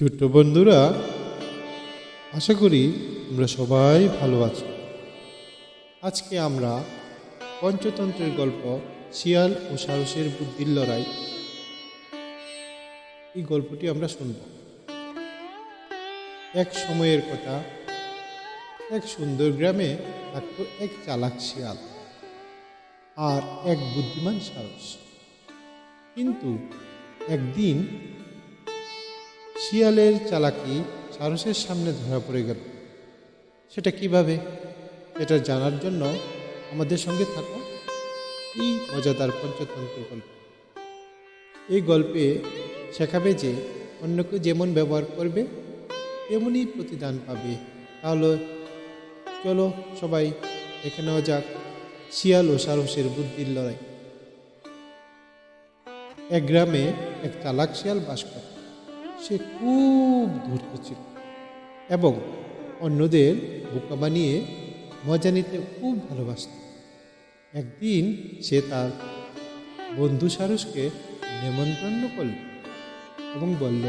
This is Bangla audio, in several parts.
ছোট্ট বন্ধুরা, আশা করি আমরা সবাই ভালো আছি। আজকে আমরা পঞ্চতন্ত্রের গল্প শিয়াল ও সারসের বুদ্ধির লড়াই, এই গল্পটি আমরা শুনব। এক সময়ের কথা, এক সুন্দর গ্রামে থাকতো এক চালাক শিয়াল আর এক বুদ্ধিমান সারস। কিন্তু একদিন শিয়ালের চালাকি সারসের সামনে ধরা পড়ে গেল। সেটা কীভাবে? এটা জানার জন্য আমাদের সঙ্গে থাকো এই মজাদার পঞ্চতন্ত্র গল্প এই গল্পে শেখাবে যে অন্যকে যেমন ব্যবহার করবে, তেমনই প্রতিদান পাবে। তাহলে চলো সবাই দেখে নেওয়া যাক শিয়াল ও সারসের বুদ্ধির লড়াই। এক গ্রামে এক চালাক শিয়াল বাস করে সে খুব ধূর্ত ছিল। এবং অন্যদের বোকা বানিয়ে মজা নিতে খুব ভালোবাসত। একদিন সে তার বন্ধু সারসকে নেমন্তন্ন করল এবং বলল,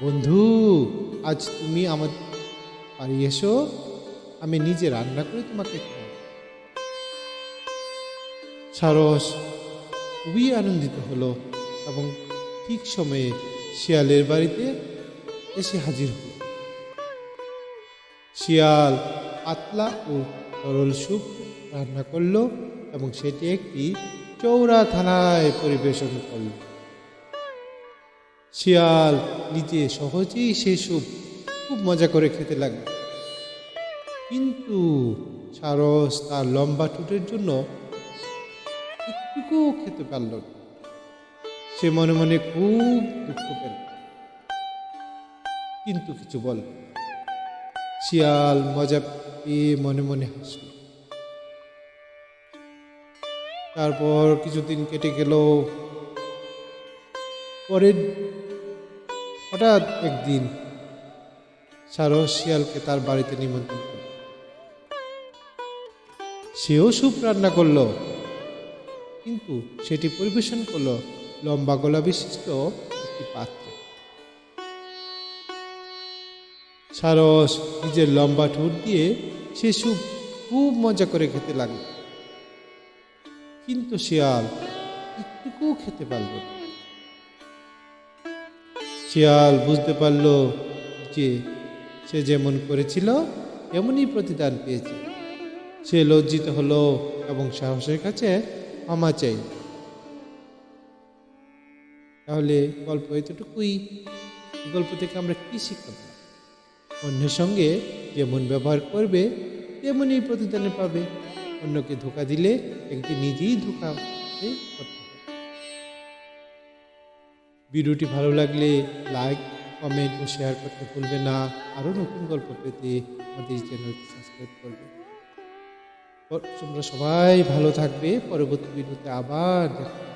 বন্ধু, আজ তুমি আমার বাড়ি এসো, আমি নিজে রান্না করে তোমাকে খাওয়াবো। সারস খুবই আনন্দিত হলো এবং ঠিক সময়ে শিয়ালের বাড়িতে এসে হাজির হল। শিয়াল পাতলা ও তরল স্যুপ রান্না করল এবং সেটি একটি চৌড়া থালায় পরিবেশন করল। শিয়াল নিজে সহজেই সে স্যুপ খুব মজা করে খেতে লাগল। কিন্তু সারস তার লম্বা ঠোঁটের জন্য একটুকুও খেতে পারল না। সে মনে মনে খুব দুঃখ পেল। কিন্তু কিছু বল শিয়াল মজা পেয়ে মনে মনে হাসল। তারপর কিছুদিন কেটে গেল। পরের হঠাৎ একদিন সারস শিয়ালকে তার বাড়িতে নিমন্ত্রণ করল। সেও সুপ রান্না করল, কিন্তু সেটি পরিবেশন করল লম্বা গলা বিশিষ্ট একটি পাত্রে। সারস নিজের লম্বা ঠোঁট দিয়ে সে স্যুপ খুব মজা করে খেতে লাগল। কিন্তু শিয়াল একটুকুও খেতে পারল না। শিয়াল বুঝতে পারল যে সে যেমন করেছিল, তেমনই প্রতিদান পেয়েছে। সে লজ্জিত হলো এবং সাহসের কাছে ক্ষমা চাই তাহলে গল্প এতটুকুই। গল্প থেকে আমরা কি শিখতে পারি? অন্যের সঙ্গে যেমন ব্যবহার করবে, তেমনই প্রতিদানে পাবে। অন্যকে ধোকা দিলে একটি নিজেই ধোকা ভিডিওটি ভালো লাগলে লাইক, কমেন্ট ও শেয়ার করতে ভুলবে না। আরও নতুন গল্প পেতে আমাদের চ্যানেলটি সাবস্ক্রাইব করবে। তোমরা সবাই ভালো থাকবে। পরবর্তী ভিডিওতে আবার দেখা।